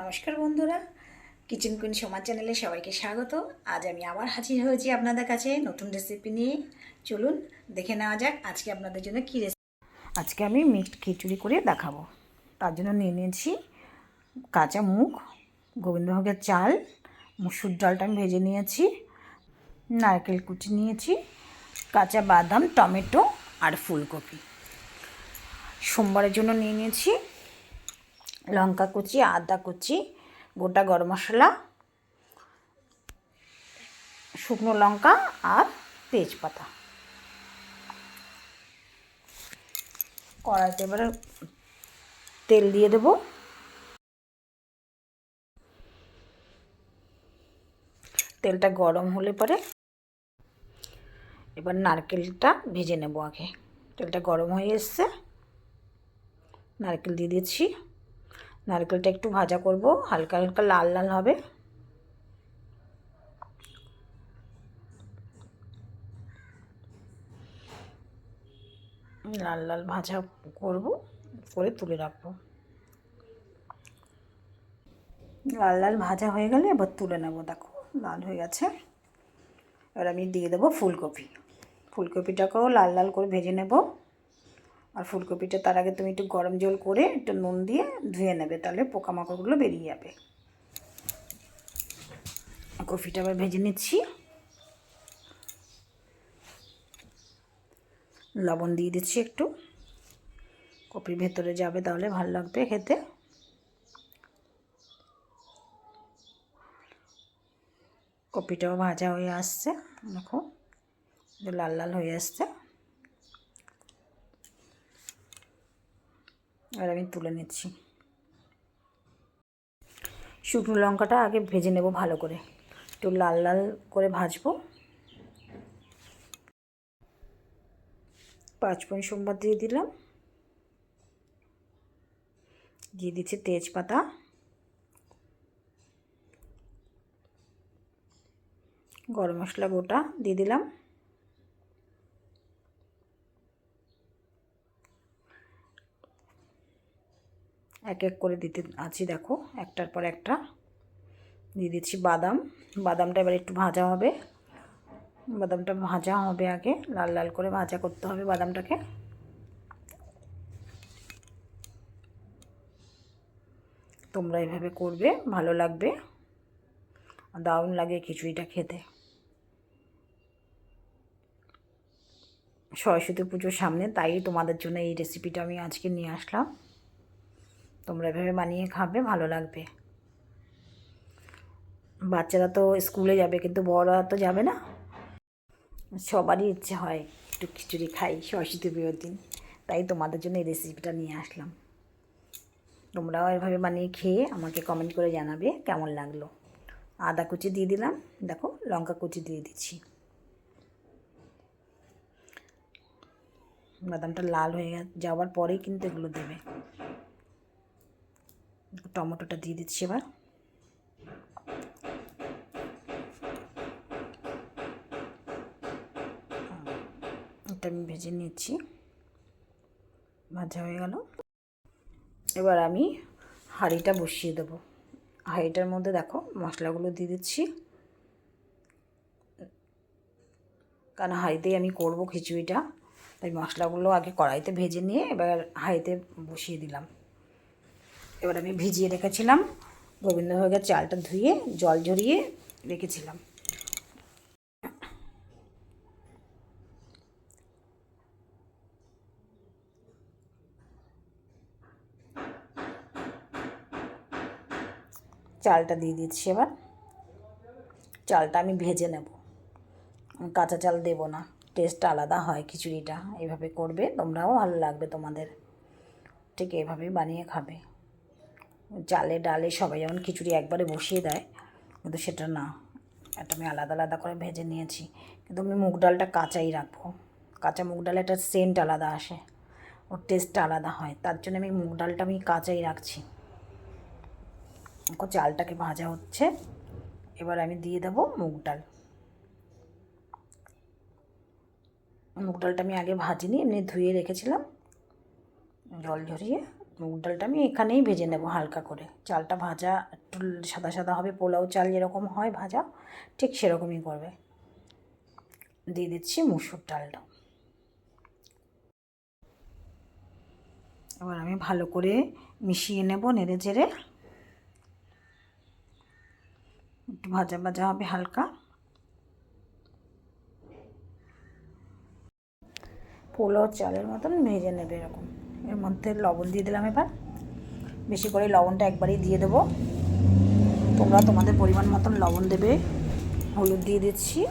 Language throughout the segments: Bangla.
নমস্কার বন্ধুরা। কিচেন কুইন সমাজ চ্যানেলে সবাইকে স্বাগত। আজ আমি আবার হাজির হয়েছি আপনাদের কাছে নতুন রেসিপি নিয়ে। চলুন দেখে নেওয়া যাক আজকে আপনাদের জন্য কী রেসিপি আজকে আমি মিক্সড খিচুড়ি করে দেখাবো। তার জন্য নিয়ে নিয়েছি কাঁচা মুখ গোবিন্দভোগের চাল, মুসুর ডালটা আমি ভেজে নিয়েছি, নারকেল কুচি নিয়েছি, কাঁচা বাদাম, টমেটো আর ফুলকপি। সোমবারের জন্য নিয়ে নিয়েছি লঙ্কা কুচি, আদা কুচি, গোটা গরম মশলা, শুকনো লঙ্কা আর তেজপাতা। কড়াইতে এবারে তেল দিয়ে দেব। তেলটা গরম হলে পরে এবার নারকেলটা ভেজে নেব আগে। তেলটা গরম হয়ে এসছে। নারকেল দিয়ে দিচ্ছি। নারকেলটা একটু ভাজা করব, হালকা হালকা লাল লাল হবে। লাল লাল ভাজা করব, করে তুলে রাখব। লাল লাল ভাজা হয়ে গেলে এবার তুলে নেব, দেখো, লাল হয়ে গেছে। এবার আমি দিয়ে দেবো ফুলকপি। ফুলকপিটাকেও লাল লাল করে ভেজে নেব। আর ফুলকপিটা তার আগে তুমি একটু গরম জল করে একটু নুন দিয়ে ধুয়ে নেবে, তাহলে পোকামাকড়গুলো বেরিয়ে যাবে। কফিটা আবার ভেজে নিচ্ছি। লবণ দিয়ে দিচ্ছি একটু। কপির ভেতরে যাবে তাহলে ভালো লাগবে খেতে। কপিটাও ভাজা হয়ে আসছে, দেখো। লাল লাল হয়ে আসছে। আর আমি তুলে নিচ্ছি। শুকনো লঙ্কাটা আগে ভেজে নেব ভালো করে। একটু লাল লাল করে ভাজবো। পাঁচফোড়ন সোমবার দিয়ে দিলাম। দিয়ে দিচ্ছি তেজপাতা। গরম মশলা গোটা দিয়ে দিলাম। এক এক করে দিতে আছি, দেখো। একটার পর একটা দিয়ে দিচ্ছি বাদাম। বাদামটা এবার একটু ভাজা হবে। বাদামটা ভাজা হবে আগে। লাল লাল করে ভাজা করতে হবে বাদামটাকে। তোমরা এভাবে করবে, ভালো লাগবে। দারুণ লাগে খিচুড়িটা খেতে। সরস্বতী পুজোর সামনে, তাই তোমাদের জন্য এই রেসিপিটা আমি আজকে নিয়ে আসলাম। তোমরা এভাবে বানিয়ে খাবে, ভালো লাগবে। বাচ্চারা তো স্কুলে যাবে, কিন্তু বড়রা তো যাবে না। সবারই ইচ্ছে হয় একটু খিচুড়ি খাই, সরস্বতী পুজোর দিন। তাই তোমাদের জন্য এই রেসিপিটা নিয়ে আসলাম। তোমরাও এভাবে বানিয়ে খেয়ে আমাকে কমেন্ট করে জানাবে কেমন লাগল। আদা কুচি দিয়ে দিলাম। দেখো, লঙ্কা কুচি দিয়ে দিচ্ছি। বাদামটা লাল হয়ে যাওয়ার পরেই কিন্তু এগুলো দেবে। টমেটোটা দিয়ে দিচ্ছি এবার। এটা আমি ভেজে নিচ্ছি। ভাজা হয়ে গেল। এবার আমি হাঁড়িটা বসিয়ে দেবো। হাঁড়িটার মধ্যে দেখো মশলাগুলো দিয়ে দিচ্ছি। কারণ হাঁড়িতেই আমি করব খিচুড়িটা, তাই মশলাগুলো আগে কড়াইতে ভেজে নিয়ে এবার হাঁড়িতে বসিয়ে দিলাম। এবার আমি ভিজিয়ে রেখেছিলাম। গোবিন্দভোগের চালটা ধুয়ে, জল ঝরিয়ে রেখেছিলাম। চালটা দিয়ে দিচ্ছি এবার। চালটা আমি ভেজে নেব। কাঁচা চাল দেব না টেস্ট আলাদা হয় খিচুড়িটা। এভাবে করবে, তোমরাও ভালো লাগবে তোমাদের। ঠিক এভাবেই বানিয়ে খাবে। চালে ডালে সবাই যেমন খিচুড়ি একবারে বসিয়ে দেয়, কিন্তু সেটা না। এটা আমি আলাদা আলাদা করে ভেজে নিয়েছি, কিন্তু আমি মুগ ডালটা কাঁচাই রাখব। কাঁচা মুগ ডালে একটা সেন্ট আলাদা আসে, ওর টেস্টটা আলাদা হয়। তার জন্য আমি মুগ ডালটা আমি কাঁচাই রাখছি। চালটাকে ভাজা হচ্ছে, এবার আমি দিয়ে দেবো মুগ ডাল। মুগ ডালটা আমি আগে ভাজিনি, এমনি ধুয়ে রেখেছিলাম, জল ঝরিয়ে মুগ ডালটা আমি এখানেই ভেজে নেব হালকা করে। চালটা ভাজা একটু সাদা সাদা হবে, পোলাও চাল যেরকম হয় ভাজা, ঠিক সেরকমই করবে। দিয়ে দিচ্ছি মুসুর ডালটা। এবার আমি ভালো করে মিশিয়ে নেব নেড়ে চেড়ে। একটু ভাজা ভাজা হবে হালকা। পোলাও চালের মতন ভেজে নেবে এরকম। এর মধ্যে লবণ দিয়ে দিলাম এবার। বেশি করে লবণটা একবারই দিয়ে দেবো। তোমরা তোমাদের পরিমাণ মতন লবণ দেবে। হলুদ দিয়ে দিচ্ছি।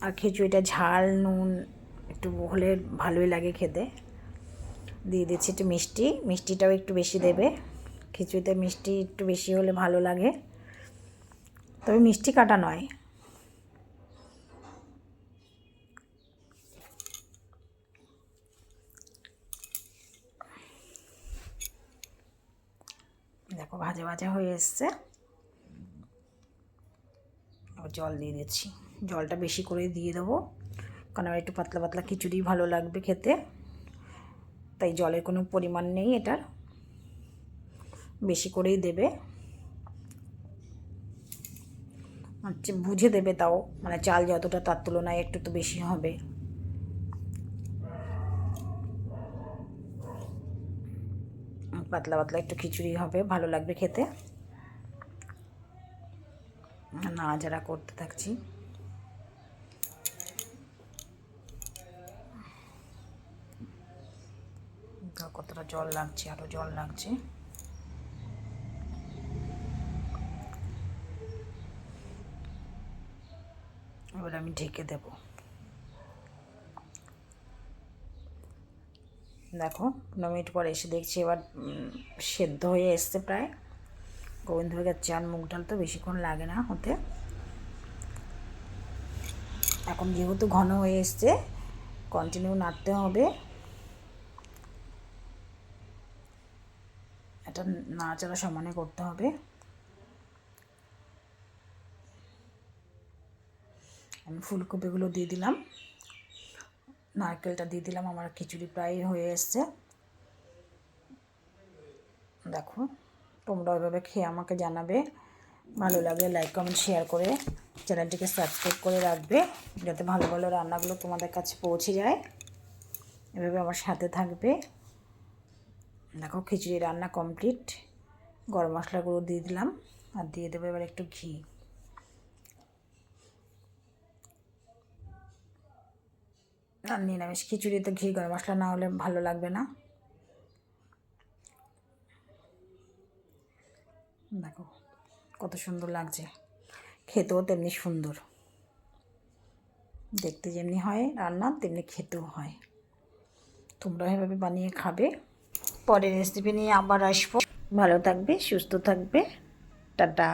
আর খিচুড়িটা ঝাল, নুন একটু হলে ভালোই লাগে খেতে। দিয়ে দিচ্ছি একটু মিষ্টি। মিষ্টিটাও একটু বেশি দেবে। খিচুড়িতে মিষ্টি একটু বেশি হলে ভালো লাগে। তবে মিষ্টি কাটা নয়। দেখো ভাজা ভাজা হয়ে এসছে। জল দিয়ে দিচ্ছি। জলটা বেশি করে দিয়ে দেবো। কারণ একটু পাতলা পাতলা খিচুড়ি ভালো লাগবে খেতে। তাই জলের কোনো পরিমাণ নেই এটার। বেশি করেই দেবে। হচ্ছে বুঝে দেবে তাও। মানে চাল যতটা তার তুলনায় একটু তো বেশি হবে। পাতলা পাতলা একটু খিচুড়ি হবে, ভালো লাগবে খেতে। না যারা করতে থাকছি। কতটা জল লাগছে আরও জল লাগছে। এবার আমি ঢেকে দেব। দেখো, পনেরো মিনিট পরে এসে দেখছি এবার সেদ্ধ হয়ে এসছে প্রায়। গোবিন্দভোগের চান, মুগ ডাল তো বেশিক্ষণ লাগে না হতে। এখন যেহেতু ঘন হয়ে এসছে কন্টিনিউ নাড়তে হবে। এটা নাড়াচাড়া সমানে করতে হবে। আমি ফুলকপিগুলো দিয়ে দিলাম। নারকেলটা দিয়ে দিলাম, আমার খিচুড়ি প্রায় হয়ে এসছে। দেখো, তোমরা ওইভাবে খেয়ে আমাকে জানাবে। ভালো লাগলে লাইক কমেন্ট শেয়ার করে চ্যানেলটিকে সাবস্ক্রাইব করে রাখবে, যাতে ভালো ভালো রান্নাগুলো তোমাদের কাছে পৌঁছে যায়। এভাবে আমার সাথে থাকবে। দেখো, খিচুড়ি রান্না কমপ্লিট গরম মশলাগুলো দিয়ে দিলাম, আর দিয়ে দেবো এবার একটু ঘি। আর নিরামিষ খিচুড়িতে ঘি, গরম মশলা না হলে ভালো লাগবে না। দেখো, কত সুন্দর লাগছে। খেতেও তেমনি সুন্দর। দেখতে যেমনি হয় রান্না, তেমনি খেতেও হয়। তোমরা এভাবে বানিয়ে খাবে। পরের রেসিপি নিয়ে আবার আসব। ভালো থাকবে, সুস্থ থাকবে। টাটা।